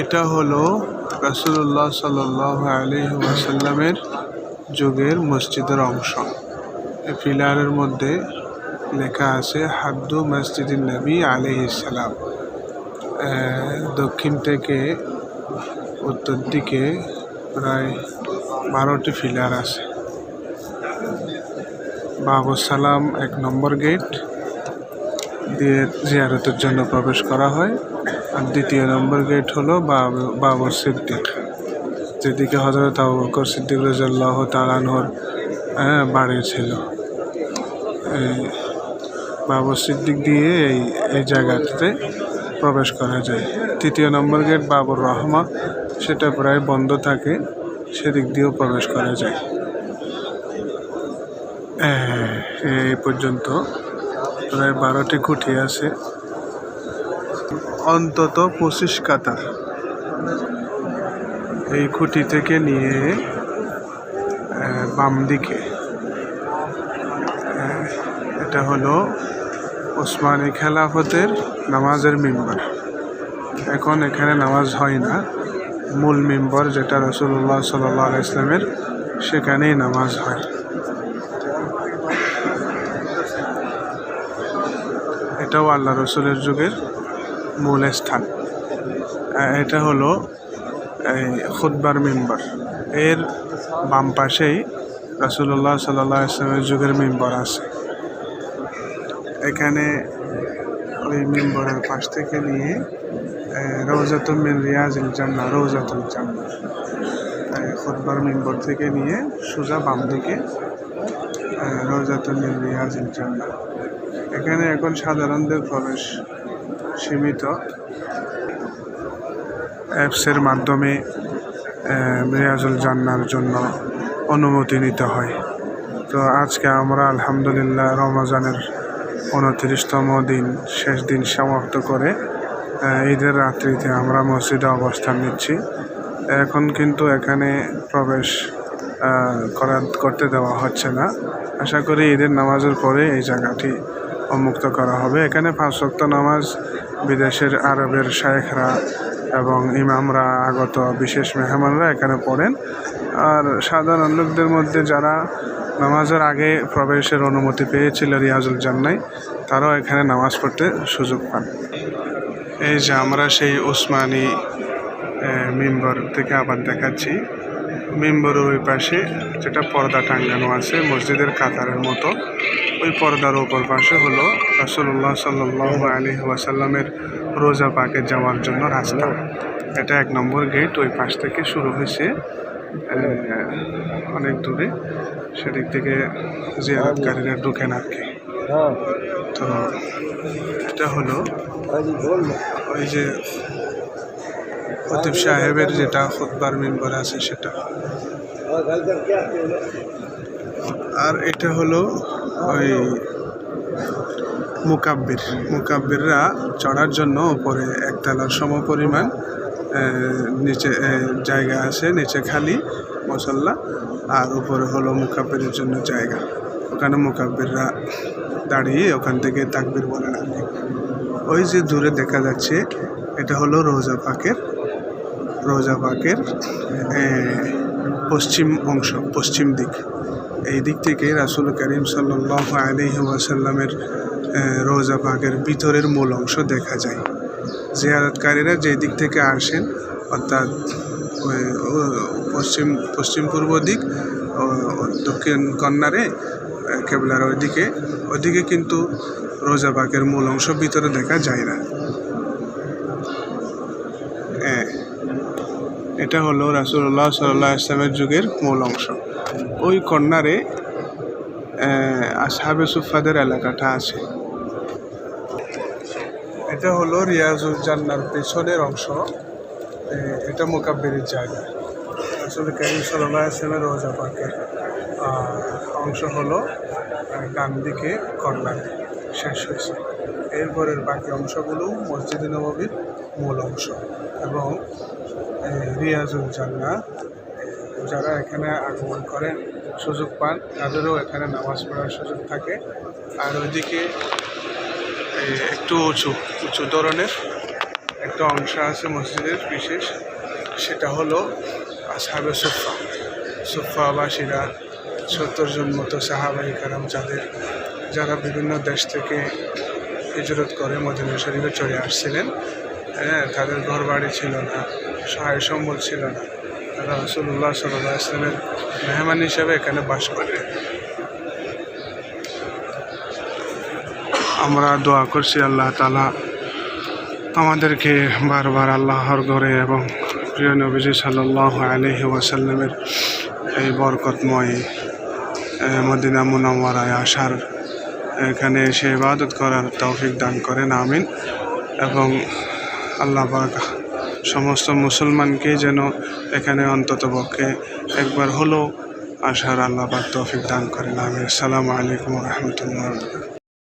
এটা হলো রাসুল্লাহ সাল আলী ওয়াসাল্লামের যুগের মসজিদের অংশ। এই পিলারের মধ্যে লেখা আছে, হাদ্দু মসজিদ নবী আলি ইসালাম দক্ষিণ থেকে উত্তর দিকে প্রায় বারোটি ফিলার আছে। বাবু সালাম এক নম্বর গেট দিয়ে জিয়ারতের জন্য প্রবেশ করা হয়। আর দ্বিতীয় নম্বর গেট হলো বাব- বাবর সিদ্দিক। যেদিকে হজরত আবু বকর সিদ্দিক রাজাল্লাহ তালানহর বাড়ি ছিল। এই বাবর সিদ্দিক দিয়ে এই এই জায়গাটাতে প্রবেশ করা যায়। তৃতীয় নম্বর গেট বাবর রহমা সেটা প্রায় বন্ধ থাকে সেদিক দিয়েও প্রবেশ করা যায়। হ্যাঁ, এই পর্যন্ত প্রায় বারোটি খুঁটি আছে। অন্তত পঁচিশ কাতার। এই খুঁটি থেকে নিয়ে বাম দিকে। এটা হলো ওসমানী খেলাফতের নামাজের মেম্বার। এখন এখানে নামাজ হয় না। মূল মেম্বার যেটা রসুল্লাহ সাল্লাহ ইসলামের সেখানেই নামাজ হয়। এটাও আল্লাহ রসুলের যুগের মূল স্থান এটা হলো এই খুদ্বার মেম্বার। এর বাম পাশেই রাসুল্লাহ সাল্লাহ ইসলামের যুগের মেম্বার আছে। এখানে ওই মেম্বরের পাশ থেকে নিয়ে রৌজাতুল মিন রিয়াজুল জান্না রৌজাতুল জান্না খুদ্বার মেম্বর থেকে নিয়ে সোজা বাম দিকে রৌজাতুল মিন রিয়াজুল এখানে এখন সাধারণদের প্রবেশ সীমিত অ্যাপসের মাধ্যমে আহ, রিয়াজুল জান্নার জন্য অনুমতি নিতে হয়। তো আজকে আমরা আলহামদুলিল্লাহ রমজানের উনত্রিশতম দিন শেষ দিন সমাপ্ত করে ঈদের রাত্রিতে আমরা মসজিদে অবস্থান নিচ্ছি। এখন কিন্তু এখানে প্রবেশ করা করতে দেওয়া হচ্ছে না। আশা করি ঈদের নামাজের পরে এই জায়গাটি উন্মুক্ত করা হবে। এখানে পাঁচ ওয়াক্ত নামাজ বিদেশের আরবের শায়েখরা এবং ইমামরা আগত বিশেষ মেহমানরা এখানে পড়েন। আর সাধারণ লোকদের মধ্যে যারা নামাজের আগে প্রবেশের অনুমতি পেয়েছিল রিয়াজুল জান্নাই, তারাও এখানে নামাজ পড়তে সুযোগ পান। এই যে আমরা সেই ওসমানী মেম্বর থেকে আবার দেখাচ্ছি। মেম্বরের ওই পাশে, যেটা পর্দা টাঙ্গানো আছে, মসজিদের কাতারের মতো। ওই পর্দার ওপর পাশে হলো রাসুল্লাহ সাল্লাহ আলী ওয়াসাল্লামের রোজা পাকে যাওয়ার জন্য রাস্তা। এটা এক নম্বর গেট ওই পাশ থেকে শুরু হয়েছে অনেক দূরে। সেদিক থেকে জিয়ারতকারীরা ঢুকেন আর কি। তো, এটা হলো ওই যে খতিব সাহেবের যেটা খুতবার মেম্বার আছে সেটা। আর এটা হলো ওই মুকাব্বির। মুকাব্বিররা চড়ার জন্য উপরে একতলার সম পরিমাণ নিচে জায়গা আছে, নিচে খালি, মশল্লা। আর উপরে হলো মুকাব্বিরের জন্য জায়গা। ওখানে মুকাব্বিররা দাঁড়িয়ে ওখান থেকে তাকবির বলেন আর ওই যে দূরে দেখা যাচ্ছে, এটা হলো রোজা পাকের রোজা পাকের পশ্চিম অংশ, পশ্চিম দিক। এই দিক থেকে রাসুল করিম সাল্লাহ আলি ওয়াসাল্লামের রোজা পাকের ভিতরের মূল অংশ দেখা যায়। জিয়ারতকারীরা যে দিক থেকে আসেন, অর্থাৎ পশ্চিম পশ্চিম পূর্ব দিক দক্ষিণ কন্যারে কেবলার ওইদিকে ওইদিকে কিন্তু রোজা পাকের মূল অংশ ভিতরে দেখা যায় না। এটা হলো রাসুল্লাহ সাল্লাহ ইসলামের যুগের মূল অংশ। ওই কর্নারে আসাবে সুফাদের এলাকাটা আছে। এটা হলো রিয়াজুল জান্নার পেছনের অংশ। এটা মোকাব্বিরের জায়গা। আসলে করিম সাল্লাহ ইসলামের রোজা পাকের অংশ হলো ডান দিকে কর্নারে শেষ হয়েছে। এরপরের বাকি অংশগুলো মসজিদ নববীর মূল অংশ। এবং রিয়াজুল জান্না যারা এখানে আগমন করেন, সুযোগ পান, তাদেরও এখানে নামাজ পড়ার সুযোগ থাকে। আর ওইদিকে একটু উঁচু উঁচু ধরনের একটা অংশ আছে মসজিদের বিশেষ। সেটা হলো সাহাবে সুফা সুফাবাসীরা সত্তর জন মতো সাহাবাই কারাম যাদের, যারা বিভিন্ন দেশ থেকে হিজরত করে মদিনা শরীফে চলে আসছিলেন। হ্যাঁ তাদের ঘর বাড়ি ছিল না সহায় সম্বল ছিল না। তারা রসুল্লাহ সাল্লাহ ইসলামের মেহমান হিসেবে এখানে বাস করে আমরা দোয়া করছি আল্লাহ তালা আমাদেরকে বারবার আল্লাহর ঘরে এবং প্রিয় নবীজি সাল্লাহ আলহি ওয়াসাল্লামের এই বরকতময় মদিনা মুনাওয়ারায় আসার এখানে এসে ইবাদত করার তৌফিক দান করেন, আমিন। এবং আল্লাহ পাক সমস্ত মুসলমানকে যেন এখানে অন্তত পক্ষে একবার হলেও আসার আল্লাহ পাক তৌফিক দান করেন আমি আসসালামু আলাইকুম রহমতুল্লাহ